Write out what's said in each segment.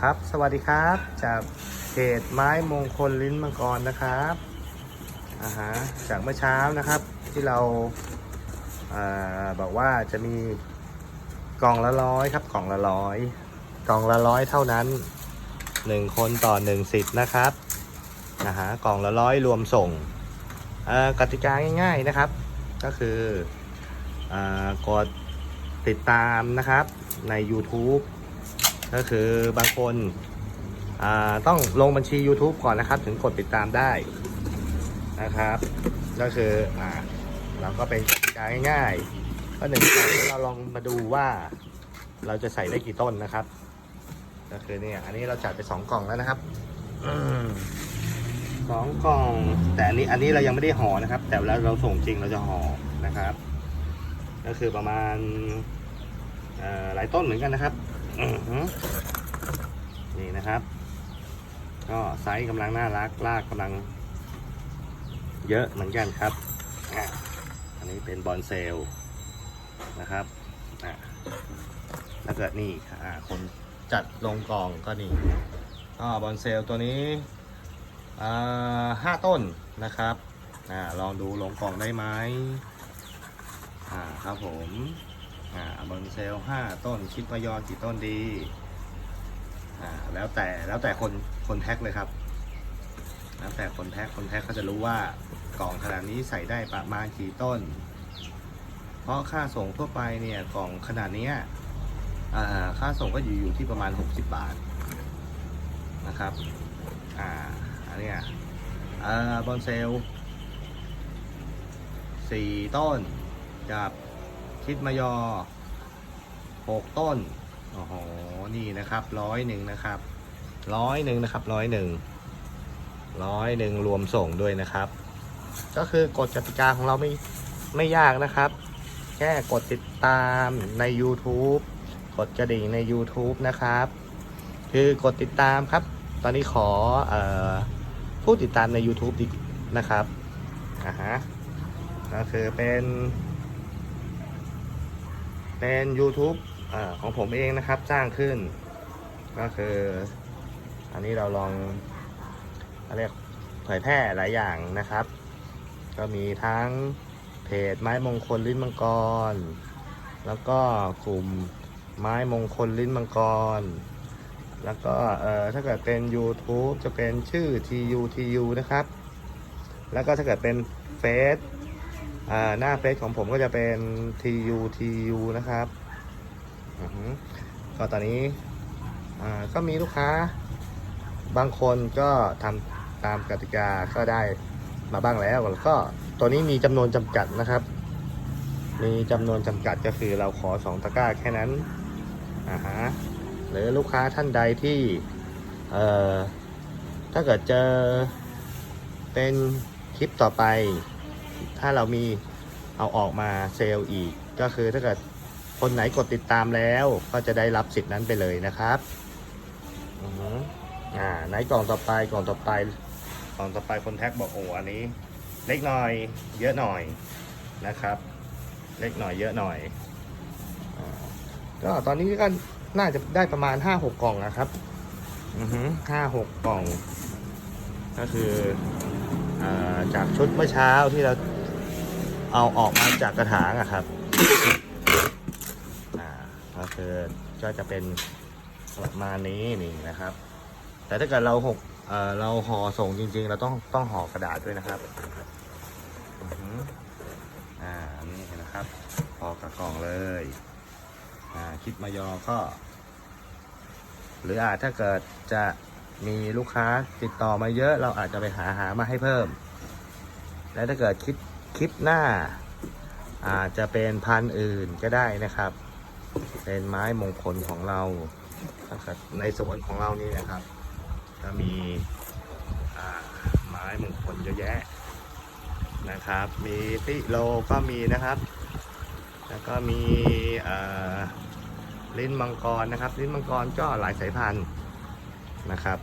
ครับ สวัสดีครับ จากเพจไม้มงคลลิ้นมังกรนะครับอ่าฮะจากเมื่อเช้านะครับที่เราอ่าบอกว่าจะมีกล่องละร้อยครับกล่องละร้อยกล่องละร้อยเท่านั้นหนึ่งคนต่อหนึ่งสิทธิ์นะครับนะฮะกล่องละร้อยรวมส่งอ่ากติกาง่าย ๆนะครับ ก็คืออากดติดตามนะครับใน YouTube ก็คือบางคนต้องลงบัญชี YouTube ก่อนนะครับ ถึงกดติดตามได้นะครับ ก็คืออเราก็เป็นกติกาง่ายๆก็หนึ่งกล่องเราลองมาดูว่าเราจะใส่ได้กี่ต้นนะครับ ก็คือเนี่ยอันนี้เราจัดไปสองกล่องแล้วนะครับสองกล่อง แต่อันนี้อันนี้เรายังไม่ได้ห่อนะครับ แต่แล้วเราส่งจริงเราจะห่อนะครับ ก็คือประมาณหลายต้นเหมือนกันนะครับ นี่นะครับ ก็ไซส์กำลังน่ารัก ลากกำลัง เยอะเหมือนกันครับ อันนี้เป็นบอลเซลนะครับอะแล้วเกิดนี่คนจัดลงกล่องก็นี่บอลเซลตัวนี้ห้าต้นนะครับอ่าลองดูลงกล่องได้ไหมอ่าครับผม อ่าบอนเซลห้าต้นคิดว่ายอกี่ต้นดีอ่าแล้วแต่แล้วแต่คนคนแพ็คเลยครับแล้วแต่คนแพ็คคนแพ็คเขาจะรู้ว่ากล่องขนาดนี้ใส่ได้ประมาณกี่ต้น เพราะค่าส่งทั่วไปเนี่ยกล่องขนาดเนี้ยอ่าค่าส่งก็อยู่อยู่ที่ประมาณ 60 บาทนะครับอ่าอันเนี้ยอ่าบอนเซลสี่ต้นกับ คิดมายอหกต้นโอ้โหนี่นะครับร้อยหนึ่งนะครับร้อยหนึ่งนะครับร้อยหนึ่งร้อยหนึ่งรวมส่งด้วยนะครับ ก็คือกฎกติกาของเราไม่ไม่ยากนะครับ แค่กดติดตามใน YouTube กดกระดิ่งใน YouTube นะครับ คือกดติดตามครับ ตอนนี้ขอเออผู้ติดตามใน YouTube ดีนะครับอ่าฮะก็คือเป็น เป็น YouTube อของผมเองนะครับสร้างขึ้น ก็คือ อันนี้เราลองเรียกเผยแพร่หลายอย่างนะครับ ก็มีทั้งเพจไม้มงคลลิ้นมังกร แล้วก็กลุ่มไม้มงคลลิ้นมังกร แล้วก็เอ่อถ้าเกิดเป็น YouTube จะเป็นชื่อ TUTU นะครับ แล้วก็ถ้าเกิดเป็นเฟซ หน้าเฟซของผมก็จะเป็น tu tu นะครับก็ตอนนี้ก็มีลูกค้า บางคนก็ทำตามกติกาก็ได้มาบ้างแล้วแล้วก็ตัวนี้มีจำนวนจำกัดนะครับ มีจำนวนจำกัดก็คือเราขอสองตะกร้าแค่นั้นอ่าฮะหรือลูกค้าท่านใดที่เอ่อถ้าเกิดเจอเป็นคลิปต่อไป ถ้าเรามีเอาออกมาเซลล์อีก ก็คือถ้าเกิดคนไหนกดติดตามแล้วก็จะได้รับสิทธิ์นั้นไปเลยนะครับอืมอ่าไหนกล่องต่อไปกล่องต่อไปกล่องต่อไปคนแท็กบอกโอ้อันนี้ เล็กหน่อย เยอะหน่อยนะครับ เล็กหน่อยเยอะหน่อยก็ตอนนี้ก็น่าจะได้ประมาณห้าหกกล่องนะครับอือหือห้าหกกล่อง ก็คือ จากชุดเมื่อเช้าที่เราเอาออกมาจากกระถางอะครับก็คือก็จะเป็นประมาณนี้นี่นะครับ แต่ถ้าเกิดเราหกเราห่อส่งจริง ๆ เราต้องต้องห่อกระดาษด้วยนะครับอือหืออ่านี่นะครับห่อกับกล่องเลยอ่าคิดมายอก็ หรืออาจถ้าเกิดจะ มีลูกค้าติดต่อมาเยอะเราอาจจะไปหาหามาให้เพิ่ม และถ้าเกิดคิดคลิปหน้า อาจจะเป็นพันธุ์อื่นก็ได้นะครับ เป็นไม้มงคลของเราในสวนของเรานี่นะครับ ก็มีไม้มงคลเยอะแยะนะครับ มีฟิโลก็มีนะครับ แล้วก็มีลิ้นมังกรนะครับ ลิ้นมังกรก็หลายสายพันธุ์ นะครับ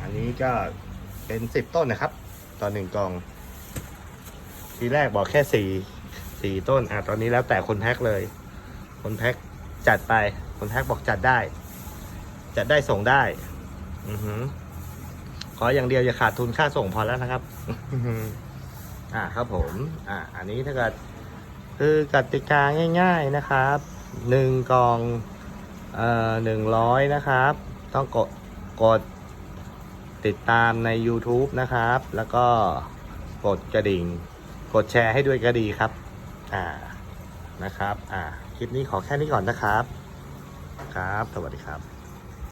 อันนี้ก็เป็นสิบต้นนะครับ ต่อหนึ่งกล่อง ทีแรกบอกแค่สี่สี่ต้นอะตอนนี้แล้วแต่คนแพ็คเลย คนแพ็คจัดไป คนแพ็คบอกจัดได้จะได้ส่งได้ อือหือขออย่างเดียวอย่าขาดทุนค่าส่งพอแล้วนะครับ อ่าครับผม อ่า อันนี้ถ้าเกิดคือกติกาง่าย ๆนะครับ หนึ่งกล่อง หนึ่งร้อยนะครับ ต้องกดกดติดตามใน YouTube นะครับ แล้วก็กดกระดิ่ง กดแชร์ให้ด้วยก็ดีครับ อ่า นะครับ อ่า คลิปนี้ขอแค่นี้ก่อนนะครับ ครับ สวัสดีครับ